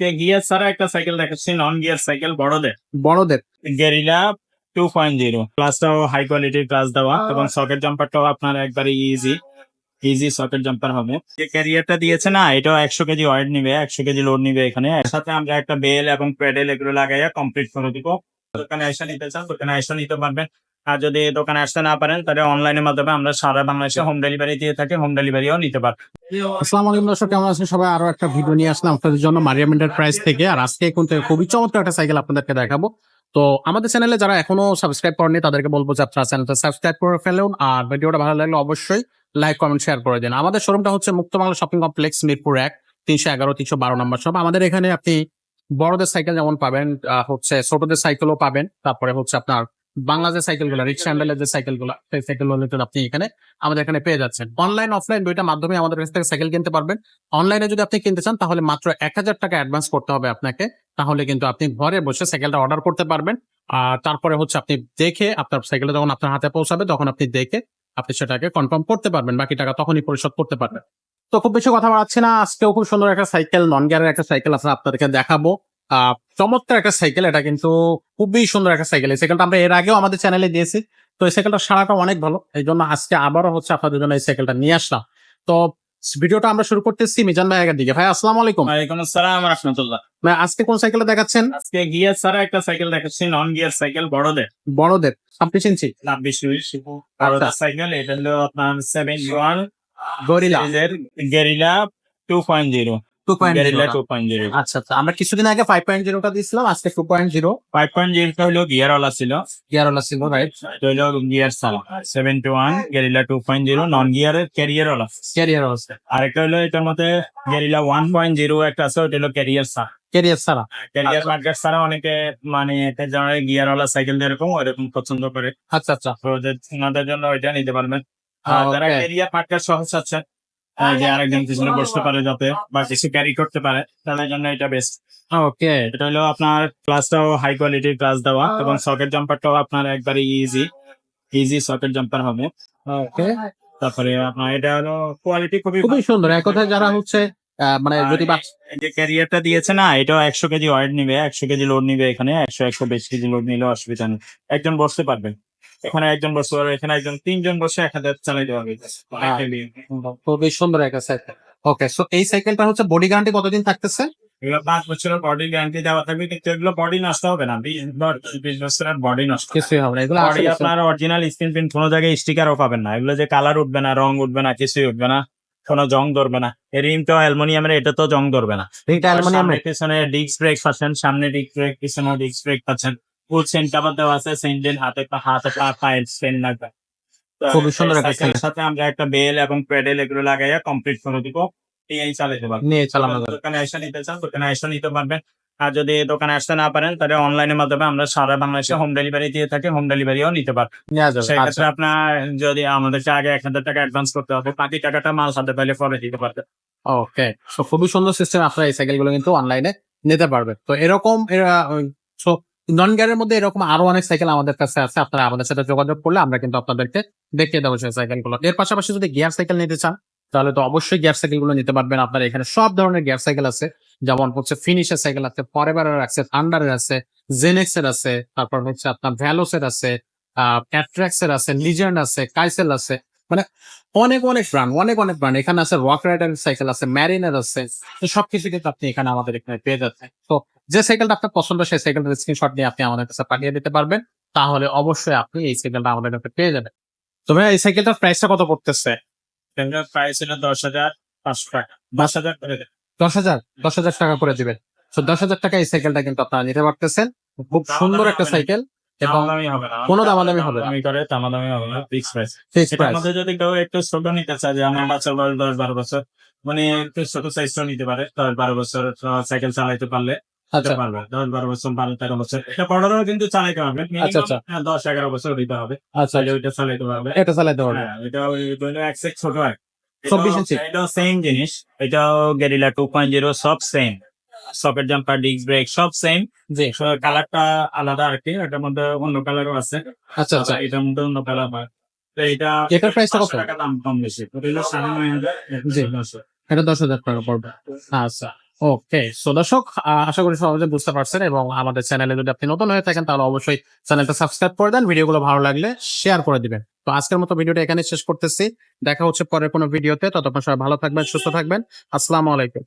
আজকে গিয়ার ছাড়া একটা সাইকেল দেখাচ্ছি নন গিয়ার সাইকেল বড়দের। বড়দের। গেরিলা টু পয়েন্ট জিরো ক্লাসটাও হাই কোয়ালিটির ক্লাস দেওয়া এবং সকেট জাম্পারটাও আপনার একবারে ইজি ইজি সকেট জাম্পার হবে। যে ক্যারিয়ারটা দিয়েছে না এটাও একশো কেজি ওয়েট নিবে একশো কেজি লোড নিবে এখানে। সাথে আমরা একটা বেল এবং প্যাডেল এগুলো লাগাইয়া কমপ্লিট করে দিব। দোকানে এসে নিতে চান দোকানে এসে নিতে পারবেন। আর যদি দোকানে আসতে না পারেন, তাহলে অনলাইনের মাধ্যমে আমরা সারা বাংলাদেশে হোম ডেলিভারি দিয়ে থাকি হোম ডেলিভারিও নিতে পারবেন আসসালামু আলাইকুম দর্শক, কেমন আছেন সবাই? আরও একটা ভিডিও নিয়ে আসলাম আপনাদের জন্য মারিয়াম এন্টারপ্রাইজ থেকে। আর আজকে কিন্তু খুবই চমৎকার একটা সাইকেল আপনাদেরকে দেখাবো। তো আমাদের চ্যানেলে যারা এখনও সাবস্ক্রাইব করেনি তাদেরকে বলব যে আপনারা চ্যানেলটা সাবস্ক্রাইব করে ফেলুন। আর ভিডিওটা ভালো লাগলে অবশ্যই লাইক কমেন্ট শেয়ার করে দিন। আমাদের শোরুমটা হচ্ছে মুক্ত বাংলা শপিং কমপ্লেক্স মিরপুর এক, তিনশো এগারো, তিনশো বারো নম্বর সব আমাদের এখানে আপনি বড়দের সাইকেল যেমন পাবেন হচ্ছে ছোটদের সাইকেলও পাবেন। তারপরে হচ্ছে আপনার বাংলাদেশ সাইকেলগুলো রিক্সা হ্যান্ডেলের যে সাইকেলগুলো সেই সাইকেলগুলো আপনি এখানে আমাদের এখানে পেয়ে যাচ্ছেন। অনলাইন অফলাইন দুইটা মাধ্যমে আমাদের কাছ থেকে সাইকেল কিনতে পারবেন। অনলাইনে যদি আপনি কিনতে চান তাহলে মাত্র এক হাজার টাকা অ্যাডভান্স করতে হবে আপনাকে। তাহলে কিন্তু আপনি ঘরে বসে সাইকেলটা অর্ডার করতে পারবেন। আর তারপরে হচ্ছে আপনি দেখে আপনার সাইকেলটা যখন আপনার হাতে পৌঁছাবে তখন আপনি দেখে আপনি সেটাকে কনফার্ম করতে পারবেন। বাকি টাকা তখনই পরিশোধ করতে পারবেন। তো খুব বেশি কথা বাড়াচ্ছি না। আজকেও খুব সুন্দর একটা সাইকেল নন গিয়ারের একটা সাইকেল আছে আপনাদেরকে দেখাবো। চমৎকার একটা সাইকেল এটা কিন্তু খুবই সুন্দর একটা সাইকেল এই সাইকেলটা আমরা এর আগেও আমাদের চ্যানেলে দিয়েছি। তো এই সাইকেলটা সারাটা অনেক ভালো। এই জন্য আজকে আবারও হচ্ছে আপনাদের জন্য এই সাইকেলটা নিয়ে আসলাম। তো ভিডিওটা আমরা শুরু করতেছি মিজান ভাইয়ের দিকে। ভাই আসসালামু আলাইকুম। ওয়ালাইকুম আসসালাম রহমতুল্লাহ। ভাই আজকে কোন সাইকেলটা দেখাচ্ছেন? আজকে গিয়ার ছাড়া একটা সাইকেল দেখাচ্ছি নন গিয়ার সাইকেল বড়দের। বড়দের ছাব্বিশ ইঞ্চি ছাব্বিশ বড়দের সাইকেল এটা হলো আপনার seven one gorilla Guerrilla two point zero two point two. Point zero আচ্ছা আচ্ছা আমরা কিছুদিন আগে ফাইভ পয়েন্ট জিরোটা দিয়েছিলাম আজকে two point zero five point জিরোটা হলো গিয়ারওয়ালা ছিল। গিয়ারওয়ালা ছিল রাইট হলো গিয়ার ছাড়া seven two one Guerrilla two point zero non গিয়ারের ক্যারিয়ারওয়ালা ক্যারিয়ার আরেকটা হলো এটার মধ্যে গেরিলা ওয়ান পয়েন্ট জিরো একটা আছে ওটা হলো ক্যারিয়ার ছাড়া ক্যারিয়ার ছাড়া ক্যারিয়ার মার্কেট ছাড়া অনেকে মানে গিয়ারওয়ালা সাইকেল যেরকম ওরকম পছন্দ করে। আচ্ছা আচ্ছা। ওনাদের জন্য ওইটা নিতে পারবেন। যারা. ক্যারিয়ার মার্কেট সহজ আছে যে আরেকজন পিছনে বসতে পারে যাতে বা কিছু ক্যারি করতে পারে তাদের জন্য এটা বেস্ট ওকে এটা হলো আপনার ক্লাসটাও হাই কোয়ালিটির ক্লাস দেওয়া এবং সকেট জাম্পারটাও আপনার একবারে ইজি ইজি সকেট জাম্পার হবে। ওকে তারপরে আপনার এটা হলো কোয়ালিটি খুবই খুবই সুন্দর। এক যারা হচ্ছে মানে যদি যে ক্যারিয়ারটা দিয়েছে না এটাও একশো কেজি ওয়েট নিবে একশো কেজি লোড নিবে এখানে একশো একশো বেশি কেজি লোড নিলে অসুবিধা নেই। একজন বসতে পারবে। এখানে একজন পারবে এখানে একজন তিনজন বসে এক হাজার পারবে অনেক heavy। খুবই সুন্দর একটা সাইকেল ওকে সো এই সাইকেলটা হচ্ছে বডি গ্যারান্টি কতদিন থাকতেছে? এগুলো পাঁচ বছরের বডি গ্যারান্টি দেওয়া থাকবে কিন্তু এগুলো বডি নষ্ট হবে না। বিশ বছরের বডি নষ্ট কিছুই হবে না এগুলো বডি আপনার অরিজিনাল স্ক্রিন প্রিন্ট কোনো জায়গায় স্টিকারও পাবেন না। এগুলো যে কালার উঠবে না রং উঠবে না কিছুই উঠবে না কোনো জং ধরবে না। এর রিম তো অ্যালমোনিয়ামের এটা তো জং ধরবে না। এটা অ্যালুমিনিয়াম সামনে পিছনে ডিস্ক ব্রেক পাচ্ছেন সামনে ডিস্ক ব্রেক পিছনে ডিস্ক ব্রেক পাচ্ছেন। ফুল সেন্ট কাভার দেওয়া আছে সেন্টেন হাতে পা হাতে পা পায়ের সেন্ট লাগবে। খুবই সুন্দর একটা সাথে আমরা একটা বেল এবং প্যাডেল এগুলো লাগাইয়া কমপ্লিট করে দিব। এই চালাতে পারবেন নিয়ে চালানো দোকানে এসে নিতে চান দোকানে এসে নিতে পারবেন। আর যদি দোকানে আসতে না পারেন তাহলে অনলাইনের মাধ্যমে আমরা সারা বাংলাদেশে হোম ডেলিভারি দিয়ে থাকি হোম ডেলিভারিও নিতে পারবেন। সেক্ষেত্রে আচ্ছা। আপনার যদি আমাদেরকে আগে এক হাজার টাকা অ্যাডভান্স করতে হবে বাকি টাকাটা মাল হাতে পাইলে পরে দিতে পারবেন। ওকে সো খুবই সুন্দর সিস্টেম আপনারা এই সাইকেলগুলো কিন্তু অনলাইনে নিতে পারবেন। তো এরকম সো নন গ্যারের মধ্যে এরকম আরও অনেক সাইকেল আমাদের কাছে আছে, আপনারা আমাদের সাথে যোগাযোগ করলে আমরা কিন্তু আপনাদেরকে দেখিয়ে দেবো সেই সাইকেলগুলো এর পাশাপাশি যদি গিয়ার সাইকেল নিতে চান, তাহলে তো অবশ্যই গিয়ার সাইকেলগুলো নিতে পারবেন। আপনার এখানে সব ধরনের গিয়ার সাইকেল আছে, যেমন হচ্ছে ফিনিশের সাইকেল আছে ফরেভারের আছে থান্ডারের আছে জেনেক্স এর আছে, তারপর হচ্ছে আপনার ভ্যালোসের আছে ক্যাট্রাক্স এর আছে লিজেন্ড আছে কাইসেল আছে মানে অনেক অনেক ব্র্যান্ড অনেক অনেক ব্র্যান্ড এখানে আছে রক রাইডার সাইকেল আছে ম্যারিনার আছে সবকিছু কিন্তু আপনি এখানে আমাদের এখানে পেয়ে যাচ্ছেন। তো যে সাইকেলটা আপনার পছন্দ সেই সাইকেলটার স্ক্রিনশট নিয়ে আপনি আমাদের কাছে পাঠিয়ে দিতে পারবেন। তাহলে অবশ্যই আপনি এই সাইকেলটা আমাদের কাছে পেয়ে যাবেন। তো ভাই এই সাইকেলটার প্রাইসটা কত পড়তেছে? প্রাইস ছিল দশ হাজার পাঁচশো টাকা। দশ হাজার করে। দশ হাজার? দশ হাজার টাকা করে দিবেন। তো দশ হাজার টাকা এই সাইকেলটা কিন্তু আপনারা নিতে পারতেছেন। খুব সুন্দর একটা সাইকেল এবং কোনো দামাদামি হবে। দামাদামি করে দামাদামি হবে না। ফিক্স প্রাইস ফিক্স প্রাইস মধ্যে যদি কেউ একটু ছোট নিতে চায় যে আমার বাচ্চার বয়স দশ বারো বছর মানে একটু ছোট সাইজটাও নিতে পারে দশ বারো বছর সাইকেল চালাইতে পারলে। দশ বারো বছর বারো তেরো বছর। এটা কিন্তু চালাইতে পারবে আচ্ছা, আচ্ছা। Minimum, দশ এগারো বছর দিতে হবে। আচ্ছা। ওইটা চালাইতে পারবে। এটা চালাইতে পারবেন হ্যাঁ এটা ওই ধরো এক ছোট হয় 24 ইঞ্চি। এটাও সেম জিনিস। এটাও গেরিলা টু পয়েন্ট জিরো সব same socket jumper disc brake সব সেম জি। কালারটা আলাদা আর কি এটার মধ্যে অন্য কালারও আছে। আচ্ছা আচ্ছা। এটার মধ্যে অন্য কালার হয়। এটা এটার প্রাইসটা কত? টাকা দাম কম বেশি। সাড়ে নয় হাজার। এটা দশ হাজার টাকা পড়বে। আচ্ছা। ওকে সো দর্শক আশা করি সহজে বুঝতে পারছেন এবং আমাদের চ্যানেলে যদি আপনি নতুন হয়ে থাকেন, তাহলে অবশ্যই চ্যানেলটা সাবস্ক্রাইব করে দেন, ভিডিওগুলো ভালো লাগলে শেয়ার করে দিবেন। তো আজকের মতো ভিডিওটা এখানে শেষ করতেছি। দেখা হচ্ছে পরের কোনো ভিডিওতে। ততক্ষণ সবাই ভালো থাকবেন, সুস্থ থাকবেন। আসসালামু আলাইকুম।